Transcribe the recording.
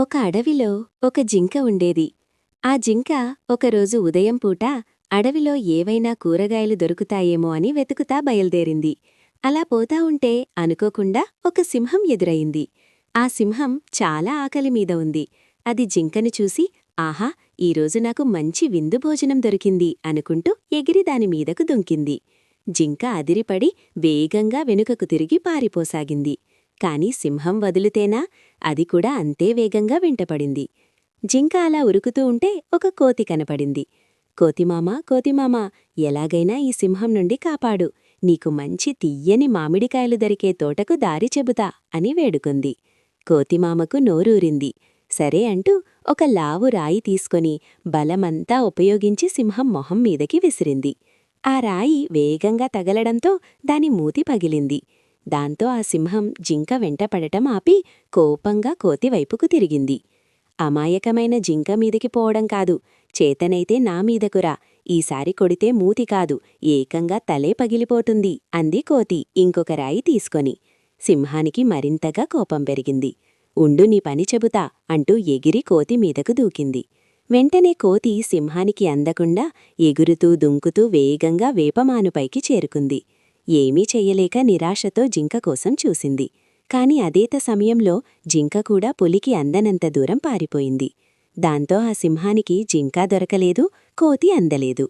ఒక అడవిలో ఒక జింక ఉండేది. ఆ జింక ఒకరోజు ఉదయం పూట అడవిలో ఏవైనా కూరగాయలు దొరుకుతాయేమో అని వెతుకుతా బయల్దేరింది. అలా పోతా ఉంటే అనుకోకుండా ఒక సింహం ఎదురయింది ఆ సింహం చాలా ఆకలి మీద ఉంది. అది జింకను చూసి ఆహా ఈరోజు నాకు మంచి విందు భోజనం దొరికింది అనుకుంటూ ఎగిరి దాని మీదకు దుంకింది. జింక అదిరిపడి వేగంగా వెనుకకు తిరిగి పారిపోసాగింది. కాని సింహం వదిలితేనా? అది కూడా అంతే వేగంగా వెంటపడింది. జింక అలా ఉరుకుతూ ఉంటే ఒక కోతి కనపడింది. కోతిమామా కోతిమామ ఎలాగైనా ఈ సింహం నుండి కాపాడు. నీకు మంచి తియ్యని మామిడికాయలు దొరికే తోటకు దారి చెబుతా అని వేడుకుంది. కోతిమామకు నోరూరింది. సరే అంటూ ఒక లావు రాయి తీసుకొని బలమంతా ఉపయోగించి సింహం మొహం మీదకి విసిరింది. ఆ రాయి వేగంగా తగలడంతో దాని మూతి పగిలింది. దాంతో ఆ సింహం జింక వెంటపడటం ఆపి కోపంగా కోతివైపుకు తిరిగింది. అమాయకమైన జింక మీదకి పోవడం కాదు. చేతనైతే నా మీదకురా ఈసారి కొడితే మూతి కాదు. ఏకంగా తలే పగిలిపోతుంది అంది కోతి ఇంకొక రాయి తీసుకొని. సింహానికి మరింతగా కోపం పెరిగింది. ఉండు నీ పని చెబుతా అంటూ ఎగిరి కోతి మీదకు దూకింది. వెంటనే కోతి సింహానికి అందకుండా ఎగురుతూ దుంకుతూ వేగంగా వేపమానుపైకి చేరుకుంది. ఏమీ చెయ్యలేక నిరాశతో జింక కోసం చూసింది. కాని అదేత సమయంలో జింక కూడా పులికి అందనంత దూరం పారిపోయింది. దాంతో ఆ సింహానికి జింకా దొరకలేదు కోతి అందలేదు.